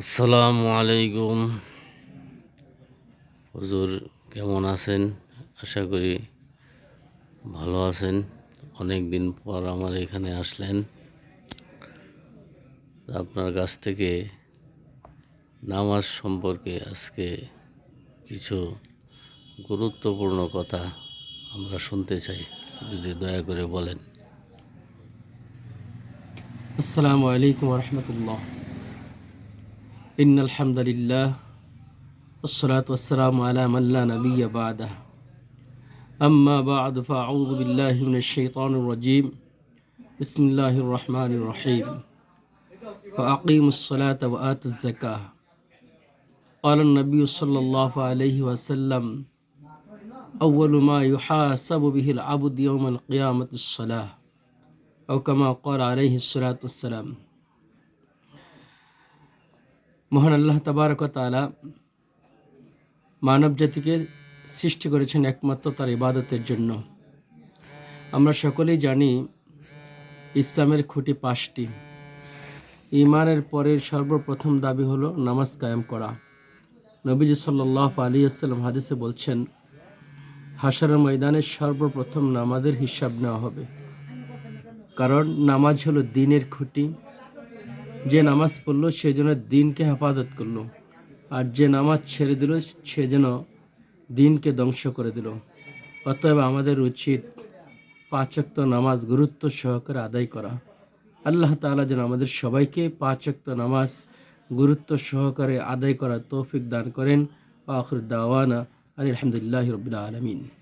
আসসালামু আলাইকুম। হুজুর কেমন আছেন? আশা করি ভালো আছেন। অনেক দিন পর আমার এখানে আসলেন। আপনার কাছ থেকে নামাজ সম্পর্কে আজকে কিছু গুরুত্বপূর্ণ কথা আমরা শুনতে চাই। যদি দয়া করে বলেন। আসসালামু আলাইকুম রহমতুল্লাহ। إن الحمد لله والصلاة والسلام على من لا نبي بعده. أما بعد فأعوذ بالله من الشيطان الرجيم. بسم الله الرحمن الرحيم. وأقيموا الصلاة وآتوا الزكاة. قال النبي صلى الله عليه وسلم أول ما يحاسب به العبد يوم القيامة الصلاة أو كما قال عليه الصلاة والسلام মহান আল্লাহ তাবারক তালা মানব জাতিকে সৃষ্টি করেছেন একমাত্র তার ইবাদতের জন্য। আমরা সকলেই জানি ইসলামের খুঁটি পাঁচটি। ইমানের পরের সর্বপ্রথম দাবি হলো নামাজ কায়েম করা। নবীজি সাল্লাহ আলী আসসালাম হাদিসে বলছেন হাসারের ময়দানে সর্বপ্রথম নামাজের হিসাব নেওয়া হবে। কারণ নামাজ হলো দিনের খুঁটি যে নামাজ পড়ল, সে যেন দিনকে হেফাজত করল। আর যে নামাজ ছেড়ে দিল, সে যেন দিনকে ধ্বংস করে দিল। অতএব আমাদের উচিত পাঁচক্ত নামাজ গুরুত্ব সহকারে আদায় করা। আল্লাহ তাআলা যেন আমাদের সবাইকে পাঁচক্ত নামাজ গুরুত্ব সহকারে আদায় করার তৌফিক দান করেন। আখর দাওয়ানা আলহামদুলিল্লাহ রবিল আলমিন।